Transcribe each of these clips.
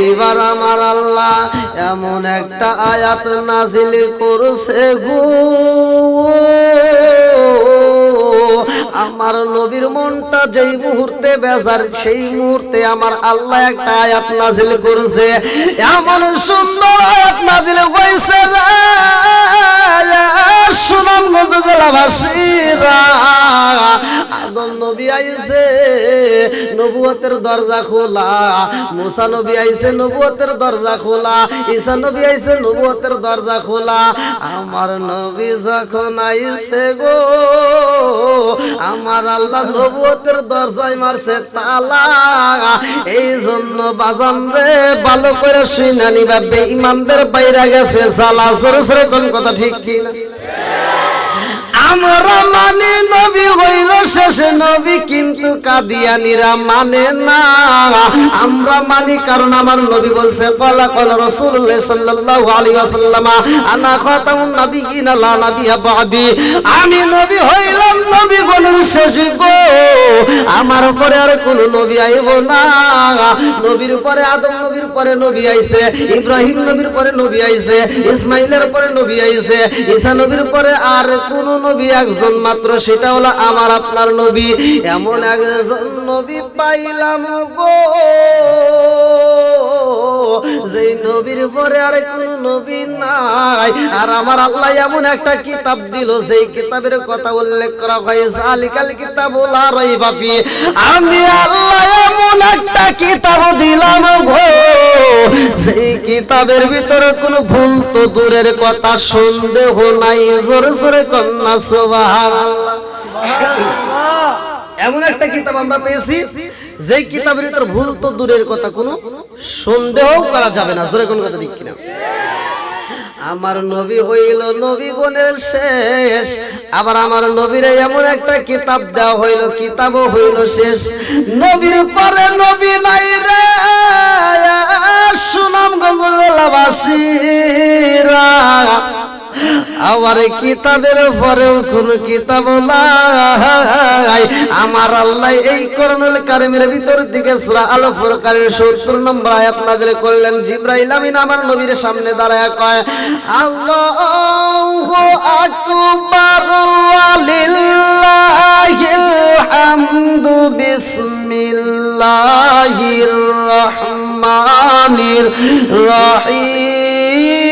এইবার আমার আল্লাহ এমন একটা আয়াত নাজিল করছে গো। আমার নবীর মনটা যেই মুহূর্তে বেজার, সেই মুহূর্তে আমার আল্লাহ একটা আয়াত নাজিল করছে। এমন সুন্দর আয়াত নাজিল হয়েছে সুনামগঞ্জ জেলাবাসীরা। আদম নবী আইছে, নবুয়তের দরজা খোলা। মুসা নবী আইছে, নবুয়তের দরজা খোলা। ঈসা নবী আইছে, নবুয়তের দরজা খোলা। আমার নবী যখন আইছে গো, আমার আল্লাহ নবুয়তের দরজায় মারছে তালা। এই জন্য বাজান রে, ভালো করে শুনা নিবা। বেঈমানদের বাইরে গেছে সালা সরে সরে কোন কথা ঠিক কি না আমরা মানে নবী হইল শেষে নবী, কিন্তু কাদিয়ানিরা মানে না। আমরা মানি কারণ আমার নবী বলছে কলা কলা রাসূলুল্লাহ সাল্লাল্লাহু আলাইহি ওয়াসাল্লাম, আনা খাতামুন নাবিয়িনা লা নাবিয়্যা বাদি। আমি নবী হইলাম নবী গণের শেষ গো। আমার পরে আর কোন নবী আইব না। নবীর পরে আদম নবীর পরে নবী আইছে, ইব্রাহিম নবীর পরে নবী আইছে, ইসমাইলের পরে নবী আইছে, ঈসা নবীর পরে আর কোন নবী একজন মাত্র, সেটা হলো আমার আপনার নবী। এমন একজন নবী পাইলাম গো। নবীর পরে আর কোন নবী নাই। আর আমার আল্লাহ এমন একটা কিতাব দিল সেই কিতাবের কথা উল্লেখ করা হয়েছে আলিকাল কিতাব রই বাপি আমি আল্লাহ এমন একটা কিতাব দিলাম গো। সেই কিতাবের ভিতরে কোনো ভুল তো দূরের কথা সন্দেহ নাই। জোরে জোরে কন্যা, সুবহানাল্লাহ। এমন একটা কিতাব আমরা পেয়েছি যে কিতাবের ভিতর ভুল তো দূরের কথা কোনো সন্দেহ করা যাবে না। জোরে কোন কথা দিক কিনা। আমার নবী হইল নবী গুণের শেষ। আবার আমার নবীর এমন একটা কিতাব দেওয়া হইল, কিতাবও হইল শেষ। নবীর পরে নবী নাই রে সুনাম গঙ্গলাবাসীরা আমার কিতাবের পরেও কোন কিতাব নাই। আমার আল্লাহ এই করণুল কারিমের ভিতর দিকে সূরা আল ফুরকানের 70 নম্বর আয়াত নাযিল করলেন। জিবরাইল আমিন আমার নবীর সামনে দাঁড়ায় কয়, আল্লাহু আকবার ওয়ালিল্লাহিল হামদু বিসমিল্লাহির রহমানির রহিম।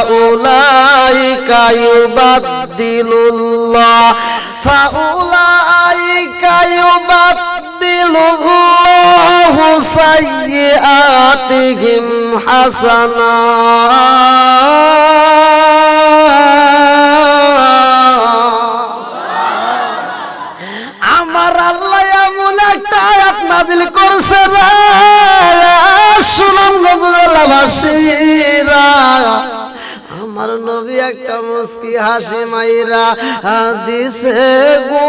فأولئك يبدل الله فأولئك يبدل الله سيئاتهم حسنات আমার আল্লাহ এমন একটা আয়াত নাজিল করছে রে সুনাম গজলাবাসীরা আমার নবী একটা মুস্কি হাসি মাইরা দিছে গো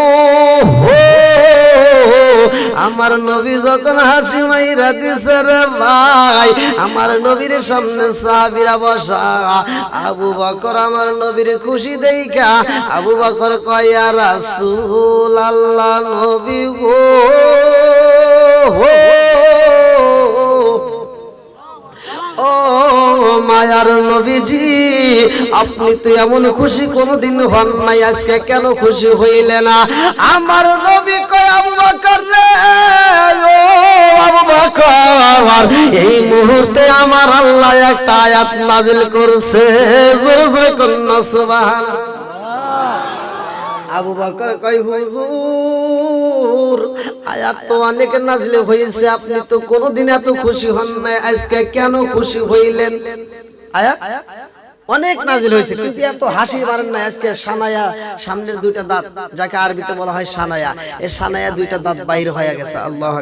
আমার নবী যখন হাসি মাইরা দিছে রে ভাই, আমার নবীর সামনে সাহাবীরা বসা, আবু বকর আমার নবীর খুশি দেইখা, আবু বকর কয়া রাসূল আল্লাহ নবী গো ও মায়ার নবীজি, আপনি তো এমন খুশি কোনোদিন হন নাই, আজকে কেন খুশি হইলে না? আমার নবী কয়, আবু বকর রে এই মুহূর্তে আমার আল্লাহ একটা আয়াত নাজিল করছে। জোরে জোরে কন্যা, সুবহানাল্লাহ। আবু বকর কয়, হুজুর আয়াত তো অনেক নাজলে হয়েছে। আপনি তো কোনোদিন এত খুশি হন নাই। আজকে কেন খুশি হইলেন? আয়াত অনেক নাজিল হয়েছে। কিন্তু এত হাসি মারেন না আজকে সানায়া, সামনের দুইটা দাঁত, যাকে আরবিতে বলা হয় সানায়া এই সানায়া দুইটা দাঁত বাইর হয়ে গেছে। আল্লাহ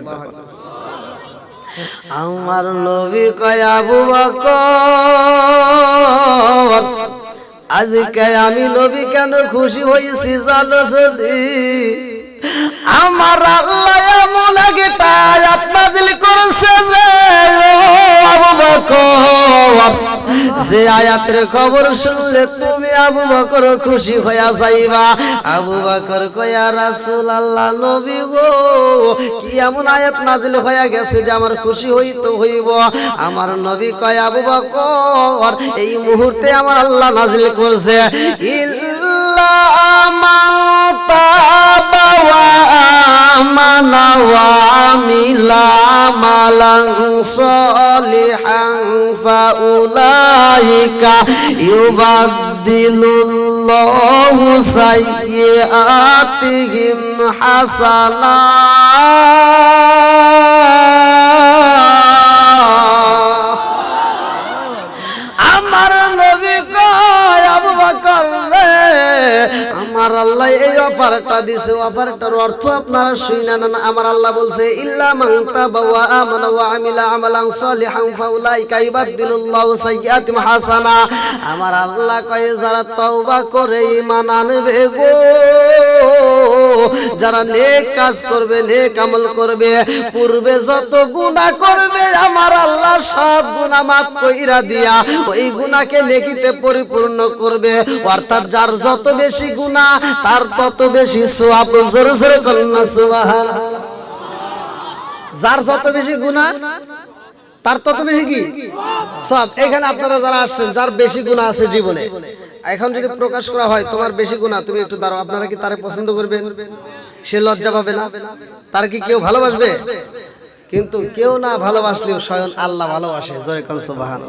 আমার নবী কয়, আবু বকর আজকে আমি নবী কেন খুশি হয়েছি জানো আমার আল্লাহ এমন আগে তাই আপনাদের করেছে ও যে আয়াতের খবর শুনলে তুমি আবু বকর খুশি হইয়া যাইবা। আবু বকর কয়া রাসূল আল্লাহ নবী গো, কি এমন আয়াত নাযিল হইয়া গেছে যে আমার খুশি হইতো হইব? আমার নবী কয়, আবু বকর, এই মুহূর্তে আমার আল্লাহ নাযিল করছে। ইল্লা মান তাবা আমানা ওয়া আমিলা আমালান সলিহান ফাউলাইকা ইউবাদদিলুল্লাহু সাইয়্যাতিহিম হাসানাত আমার আল্লাহ এই অফারটা দিছে অফারটার অর্থ আপনারা শুইনা না আমার আল্লাহ বলছে, ইল্লা মান তাবা ওয়া আমানা ওয়া আমিলা আমালান সলিহান ফাউলাইকা ইবাদদিলুল্লাহু সাইয়্যাতিম হাসানা। আমার আল্লাহ কয়, যারা তওবা করে ঈমান আনবে গো, যারা নেক কাজ করবে, নেক আমল করবে, পূর্বে যত গুনাহ করবে, আমার আল্লাহ সব গুনাহ মাফ কইরা দিয়া ওই গুনাহকে নেকিতে পরিপূর্ণ করবে। অর্থাৎ যার যত বেশি গুনাহ তার তত বেশি সওয়াব জোরে জোরে করুন না যার যত বেশি গুনাহ, তার তত বেশি কি? সব এখানে আপনারা যারা আসছেন, যার বেশি গুণা আছে জীবনে। এখন যদি প্রকাশ করা হয়, তোমার বেশি গুণা তুমি একটু দাঁড়াও। আপনারা কি তারে পছন্দ করবেন? সে লজ্জা পাবে না? তার কি কেউ ভালোবাসবে? কিন্তু কেউ না ভালোবাসলেও স্বয়ং আল্লাহ ভালোবাসে। জয় কল সুবহান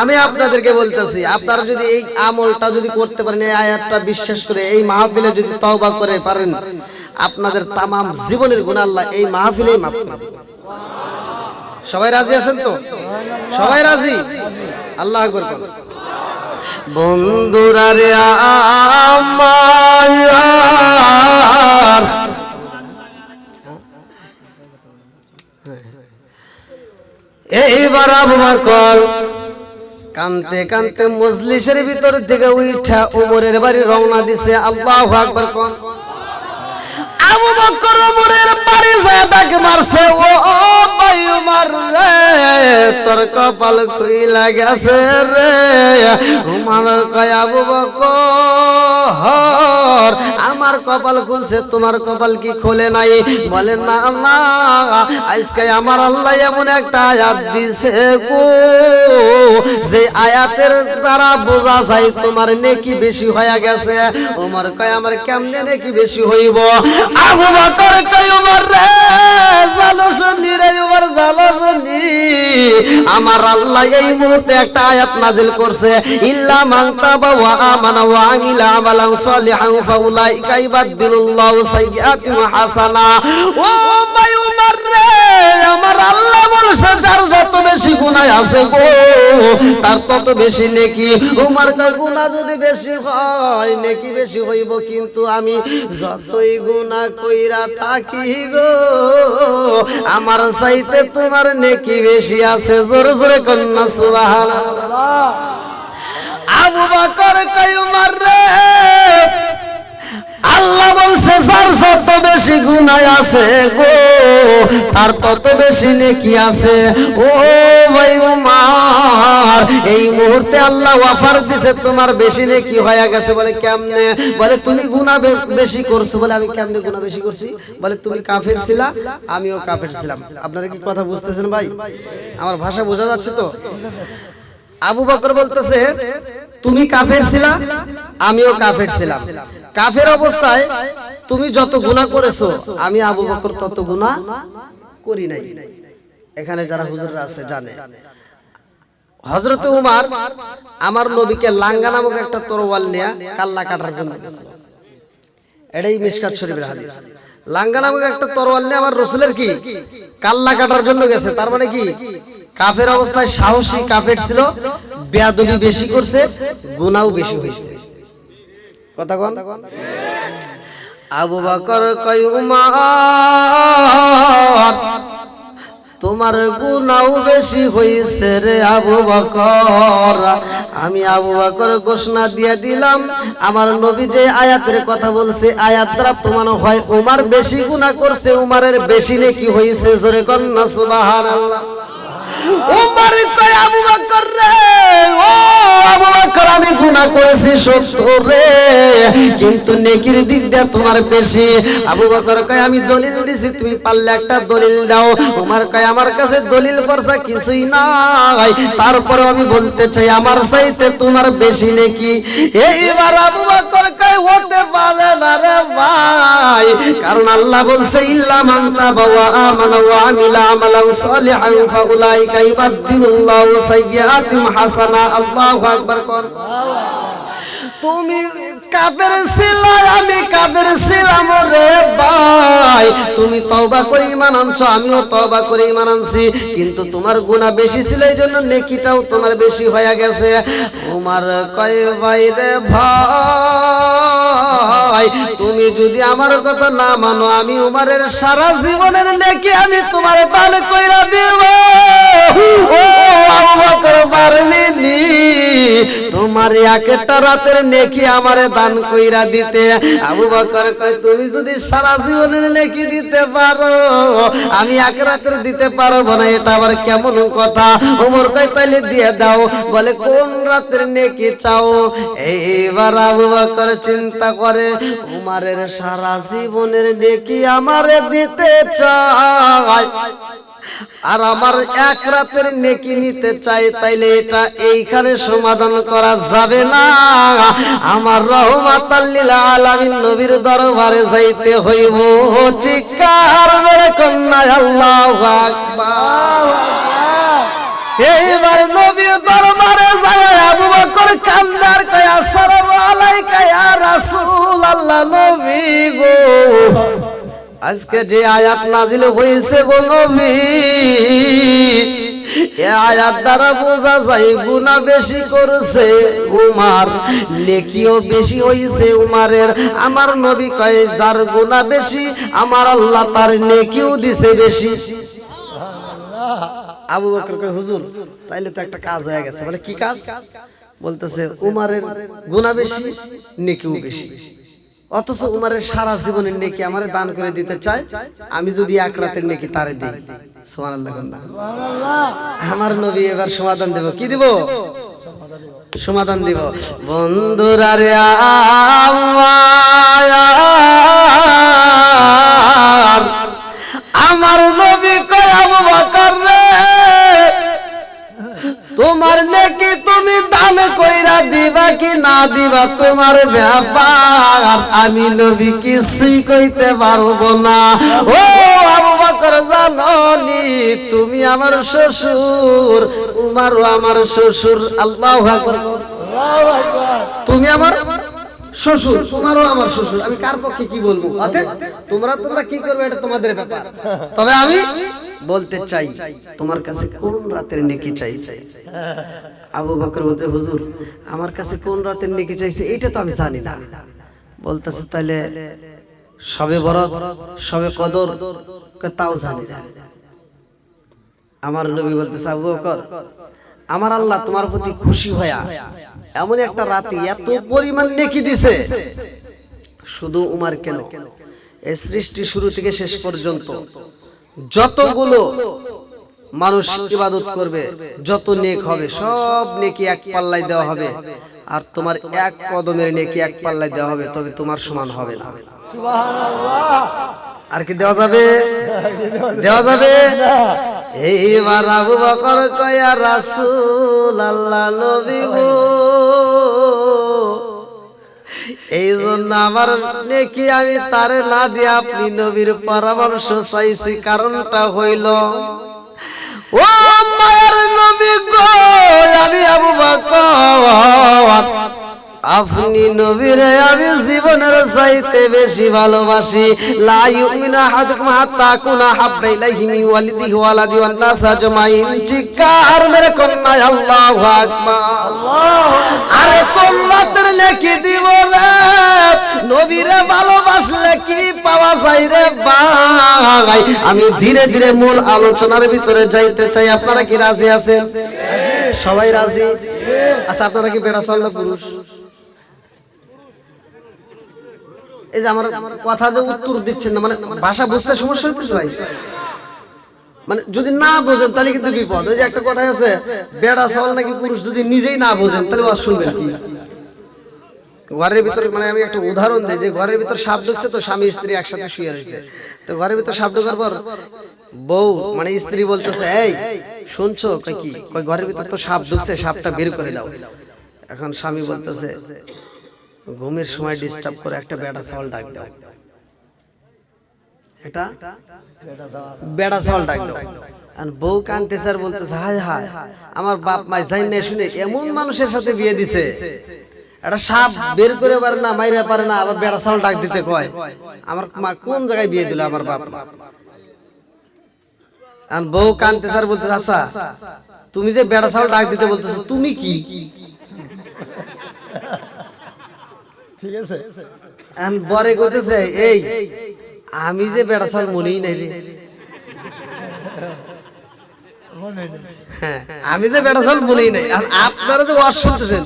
আমি আপনাদেরকে বলতেছি, আপনারা যদি এই আমলটা যদি করতে পারেন, এই আয়াতটা বিশ্বাস করে, এই মাহফিলে যদি তওবা করে পারেন, আপনাদের তামাম জীবনের গুণ আল্লাহ এই মাহফিলেই মাফ করে। সবাই রাজি আছেন তো সবাই রাজি আল্লাহ আকবার। বন্ধুরা রে আমার এইবার আবু বকর কানতে কানতে মজলিসের ভিতর থেকে উঠা উমরের বাড়ি রওনা দিছে। আল্লাহু আকবার কোন। আবু বকর যায় ডাকে মারছে, ও ভাই রে, তোর কপাল খুইলা গেছে রে। কয়, আবু বকর, আমার কপাল খুলছে, তোমার কপাল কি খোলে নাই? বলে, না না, আজকে আমার আল্লাহ এমন একটা আয়াত দিছে গো, যে আয়াতের দ্বারা বোঝা যায় তোমার নেকি বেশি হয়ে গেছে। ওমর কয়, আমার কেমনে নেকি বেশি হইব? আবু বকর কয় উমর রে? জালুস নিরে রে ওমর জালো শুনি আমার আল্লাহ এই মুহূর্তে একটা আয়াত নাজিল করছে, ইল্লা মান তাবা ওয়া আমানা ওয়া আমিলা আমালান সলিহান ফাউলাইকা ইবাদদিলুল্লাহু সাইয়্যাতিহিম হাসানা। ও ভাই ওমর রে, আমার আল্লাহ বলছে, যার যত বেশি গুনাহ আছে গো, তার তত বেশি নেকি। উমার কয়, গুনাহ যদি বেশি হয়, নেকি বেশি হইব কিন্তু আমি যতই গুনাহ কইরা থাকি গো, আমার চাইতে তোমার নেকি বেশি আছে জোরে জোরে কন্যা, সুবহানাল্লাহ। আবু বকর কই উমর রে, আল্লাহ বলছে, যার যত বেশি গুনাহ আছে গো তার তত বেশি নেকি আছে। ও ভাই উমার, এই মুহূর্তে আল্লাহ অফার দিছে, তোমার বেশি নেকি হয়ে গেছে বলে কেমনে? বলে, তুমি গুনাহ বেশি করছ। বলে, আমি কেমনে গুনাহ বেশি করছি? বলে, তুমি কাফের ছিলা, আমিও কাফের ছিলাম। আপনারা কি কথা বুঝতেছেন ভাই? আমার ভাষা বোঝা যাচ্ছে তো? আবু বকর বলতেছে, তুমি কাফের ছিলা, আমিও কাফের ছিলাম। কাফের অবস্থায় তুমি যত গুনাহ করেছ, আমি আবু বকর তত গুনাহ করি নাই। এখানে যারা হুজুররা আছে, জানে। হযরত উমার আমার নবীকে লাঙ্গা নামক একটা তরোয়াল নিয়ে কাল্লা কাটার জন্য। এটাই মিশকাত শরীফের হাদিস। লাঙ্গা নামক একটা তরোয়াল নিয়ে আমার রসুলের কি? কাল্লা কাটার জন্য গেছে। তার মানে কি? কাফের অবস্থায় সাহসী কাফের ছিল, বেয়াদবি বেশি করছে গুনাও বেশি হয়েছে। কথা আবু বকর কয়, উমার, তোমার গুনাও বেশি হয়েছে রে আবু বকর। আমি আবু বকর ঘোষণা দিয়ে দিলাম, আমার নবী যে আয়াতের কথা বলছে, আয়াত দ্বারা প্রমাণ হয়, উমার বেশি গুনাহ করছে, উমারের বেশি নাকি হয়েছে জোরে কন্যা সুবহানাল্লাহ। উমার কয়, আবু বকর রে, ও আবু বকর, আমি গুনাহ করেছি সত্য রে, কিন্তু নেকির তোমার বেশি। আবু বকর কয়, আমি দলিল দিছি, তুমি পারলে একটা দলিল দাও। উমার কয়, আমার কাছে দলিল পরসা কিছুই নাই। তারপরে আমি বলতে চাই, আমার চাইতে তোমার বেশি নাকি? এইবার আবু বকর কয়, হতে পারে না রে ভাই, কারণ আল্লাহ বলছে, ইল্লা মান তাবা ওয়া আমানা ওয়া আমিলা আমালান সালিহান, ফাউলাইকা ইবাদদিলুল্লাহু সাইয়্যাতিহিম হাসানা, আল্লাহু আকবার কর। তুমি কাফের ছিলে আমি কাফের ছিলাম রে ভাই। তুমি তওবা করে ঈমান আনছো, আমিও তওবা করে ঈমান আনছি। কিন্তু তোমার গুনাহ বেশি ছিল এই জন্য নেকিটাও তোমার বেশি হয়ে গেছে। তোমার কয়, ভাই রে ভাই। তুমি যদি আমার কথা না মানো, আমি উমারের সারা জীবনের নেকি আমি তোমার দান কইরা দিব। ও আবু বকর পারমিনি তোমার একটা রাতের নেকি আমারে দান কইরা দিতে। আবু বকর কয়, তুমি যদি সারা জীবনের নেকি দিতে পারো, আমি এক রাতের দিতে পারব না, এটা আবার কেমন কথা? ওমর কয়, তাইলে দিয়ে দাও। বলে, কোন রাতের নেকি চাও? এইবার আবু বকর চিন্তা করে উমারের সারা জীবনের নেকি আমারে দিতে চায়। আর আমার এক রাতের নেকি নিতে চাই তাইলে এটা এইখানে সমাধান করা যাবে না। আমার রহমাত আলামিন নবীর দরবারে যাইতে হইব। চিৎকার মেরে কন্যা আল্লাহু আকবার। এইবার নবীর দরবারে আজকে যে আয়াত নাজিল হয়েছে গো নবী, এ আয়াত দ্বারা বোঝা যায় গুনাহ বেশি করছে উমার, নেকিও বেশি হইছে উমারের। আমার নবী কয়, যার গুনাহ বেশি, আমার আল্লাহ তার নেকিও দিছে বেশি। আবু বকর কয়, হুজুর, তাইলে তো একটা কাজ হয়ে গেছে। বলে, কি কাজ? বলতেছে, উমারের গুনাহ বেশি, নেকিও বেশি। অথচ উমারের সারা জীবনের নেকি আমারে দান করে দিতে চায়। আমি যদি এক রাতের নেকি তারে দিই। আমার নবী এবার সমাধান দেব। কি দিব? সমাধান দিব। বন্ধুরা রে আমার আমার নবী কয় আবু বকর রে। তোমার নেকি তুমি দান কইরা দিবা কি না দিবা? তোমার ব্যাপার আমি নবী কিছুই কইতে পারব না। ও আবু বকর, জাননি তুমি আমার শ্বশুর, উমারও আমার শ্বশুর। আল্লাহু আকবার। তুমি আমার শ্বশুর। তোমারও আমার শ্বশুর। আমি কার পক্ষে কি বলব? তোমরা তোমরা কি করবে এটা তোমাদের ব্যাপার। তবে আমি বলতে চাই, তোমার কাছে কোন রাতের নেকি চাইছে? আবু বকর বলতে, হুজুর, আমার কাছে কোন রাতের নেকি চাইছে? এটা তো আমি জানি না। বলতেছে তাহলে সবে বড় সবে কদর তাও জানি না। আমার নবী বলতেছে, আবু বকর, আমার আল্লাহ তোমার প্রতি খুশি হয়া এমন একটা রাতে এত পরিমাণ নেকি দিছে। শুধু উমার কেন? এই সৃষ্টি শুরু থেকে শেষ পর্যন্ত যতগুলো মানুষ ইবাদত করবে যত নেক হবে সব নেকি এক পাল্লায় দেওয়া হবে। আর তোমার এক কদমের নেকি এক পাল্লায় দেওয়া হবে তবে তোমার সমান হবে না। আর কি দেওয়া যাবে? দেওয়া যাবে। এইবার আবু বকর কয়া রাসূল আল্লাহ নবী গো। এই জন্য আমার নেকি আমি তারে না দিয়ে আপনি নবীর পরামর্শ চাইছি, কারণটা হইল, ও মায়ের নবী গো, আমি আবু বকর আপনি নবীরে আমি জীবনের চাইতে বেশি ভালোবাসি। লা ইউমিনু আহাদুকুম হাত্তা কুনা হাব্বা ইলাইহি মিন ওয়ালিদিহি ওয়া ওয়ালাদি ওয়ান আজমাইন। চিৎকার মেরে কন্যা আল্লাহু আকবার। আরে কন্যাদের নেকি দিব রে নবীরে ভালোবাসলে কি পাওয়া যায় রে ভাই? আমি ধীরে ধীরে মূল আলোচনার ভিতরে যাইতে চাই। আপনারা কি রাজি আছেন? সবাই রাজি? আচ্ছা আপনারা কি বেড়া চাল না পুরুষ এই যে আমার কথা যে উত্তর দিচ্ছেন না মানে ভাষা বুঝতে সমস্যা হইতেছে ভাই? মানে যদি না বোঝেন, তাহলে কিন্তু বিপদ। ওই যে একটা কথা আছে, বেড়া চাল নাকি পুরুষ যদি নিজেই না বোঝেন, তাহলে আর শুনবেন কি? ঘরের ভিতরে মানে আমি একটা উদাহরণ দিই, যে ঘরের ভিতর সাপ ঢুকছে তো স্বামী স্ত্রী একসাথে শুয়ে রয়েছে। তো ঘরের ভিতর সাপ ঢোকার পর বউ মানে স্ত্রী বলতেছে, এই, শুনছো? কি? ঘরের ভিতর তো সাপ ঢুকছে, সাপটা বের করে দাও। এখন স্বামী বলতেছে ঘুমের সময় ডিস্টার্ব করে একটা বেড়া ছাওয়াল ডাক দাও। এটা? বেড়া ছাওয়াল ডাক দাও। আর বউ কানতে স্যার বলতেছে হায় হায় আমার বাপ মাই যাই না শুনে এমন মানুষের সাথে বিয়ে দিছে। একটা সাপ বের করে পারে না মাইরে পারে না আবার বেড়া ছাওয়াল ডাক দিতে কয়। আমার মা কোন জায়গায় বিয়ে দিল আমার বাপ মা? আর বউ কানতে স্যার বলতেছে আচ্ছা তুমি যে বেড়া ছাওয়াল ডাক দিতে বলতেছো তুমি কি? ঠিক আছে? বরে কইতেছে, এই, আমি যে মনেই নাই রে আমি যে বলেই নাই। আর আপনারা ওয়াজ শুনতেছেন,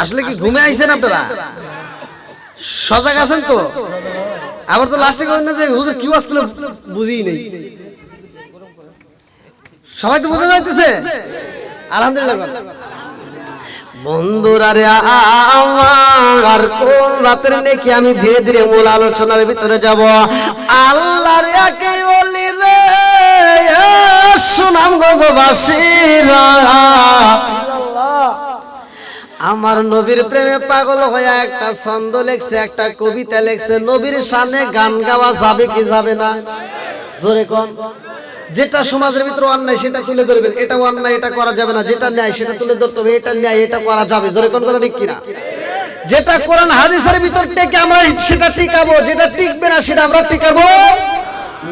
আসলে কি ঘুমে আইছেন আপনারা? সজাগ আছেন তো? আবার তো লাস্টে করেন যে হুজুর কি ওয়াজ করল বুঝিই নেই। সবাই তো বুঝে যাইতেছে? আলহামদুলিল্লাহ। বন্ধুরা রে আমার, কোন রাতের নাকি আমি ধীরে ধীরে মূল আলোচনার ভিতরে যাব? আল্লাহর একে বলি রে সুনাম গর্ভবাসীরা। আমার নবীর প্রেমে পাগল হয়ে একটা ছন্দ লেখছে, একটা কবিতা লেখছে, নবীর সামনে গান গাওয়া যাবে কি যাবে না? জোরে কোন। যেটা সমাজের ভিতরে অন্যায় সেটা তুলে ধরবেন। এটা অন্যায় এটা করা যাবে না। যেটা ন্যায় সেটা তুলে ধরতে হবে। এটা ন্যায় এটা করা যাবে। জোরে কোন কথা ঠিক কিনা? যেটা কোরআন হাদিসের ভিতর থেকে আমরা সেটা টিকাবো। যেটা টিকবে না সেটা আমরা টিকাবো।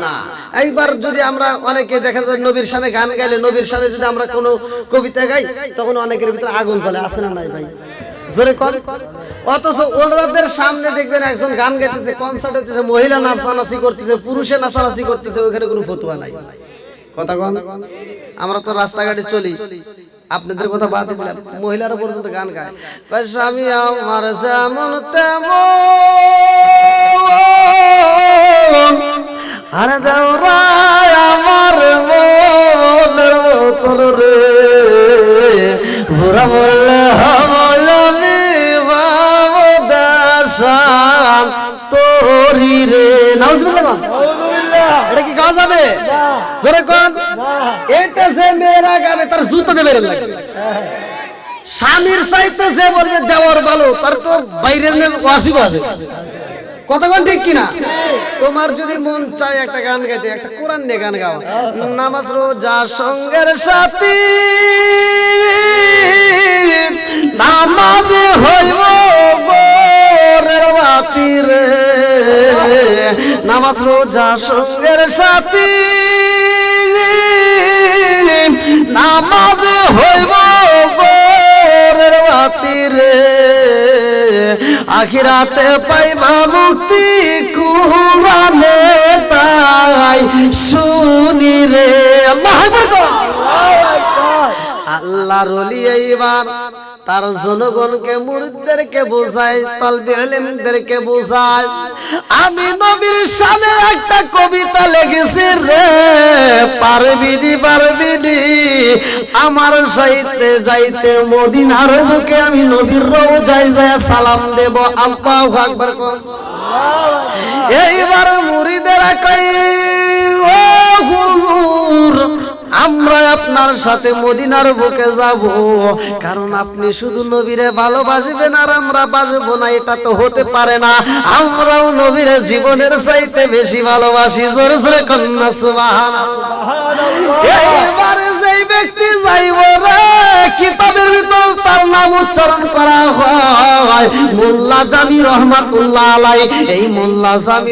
না। এইবার যদি আমরা অনেকে দেখা যায় নবীর সানে গান গাইলে নবীর সামনে যদি আমরা কোনো কবিতা গাই তখন অনেকের ভিতরে আগুন জ্বলে। আসে না নাই ভাই? জোরে কর অথচ ওনাদের সামনে দেখবেন একজন গান গাইতেছে কনসার্ট হইতেছে মহিলা নাচানাচি করতেছে পুরুষে নাচানাচি করতেছে ওখানে কোনো ফতুয়া নাই। কথা কন আমরা তো রাস্তাঘাটে চলি। আপনাদের কথা বাদ দিলাম। মহিলারা পর্যন্ত গান গায়। স্বামী আমার যেমন তেমন আর দেওরায় আমার মনের মতন রে। ভোরা বললে আমি তোরি রে। নাউজুবিল্লাহ? এটা কি গাওয়া যাবে? জোরে যে মেয়েরা গাবে তার জুতো দেবে স্বামীর চাইতে বলবে দেওয়ার ভালো তার তো বাইরের ওয়াসিব আছে। কতক্ষণ ঠিক কিনা? তোমার যদি মন চায় একটা গান গাইতে, একটা কোরআন নিয়ে গান গাও। নামাজ রোজা সঙ্গের সাথী। নামাজ হইব বোরের বাতি রে। নামাজ রোজা সঙ্গের সাথী। নামাজ হইব গোরের বাতিরে আখিরাতে পাইবা মুক্তি কুরানে তাই শুনি রে। আল্লাহ। আল্লাহর ওলি এইবার। তার জনগণকে মুরিদদেরকে বোঝায়, তালবে ইলমদেরকে বোঝায়। আমি নবীর সামনে একটা কবিতা লিখেছি রে পারবিনি পারবিনি আমার সাহিত্যে যাইতে মদিনার বুকে আমি নবীর রোজায় যায় সালাম দেব, আল্লাহু আকবার কর। এইবার মুরিদেরা কই ও হুজুর আমরা আপনার সাথে মদিনার বুকে যাব। কারণ আপনি শুধু নবীরে ভালোবাসবেন আর আমরা বাসবো না, এটা তো হতে পারে না। আমরাও নবীরে জীবনের চাইতে বেশি ভালোবাসি। জোরে জোরে কন্যা এইবারে যেই ব্যক্তি যাইব কিতাবের ভিতর তার নাম উচ্চারণ করা হয়, মোল্লা জামি রহমাতুল্লাহ আলাই এই মোল্লা জামি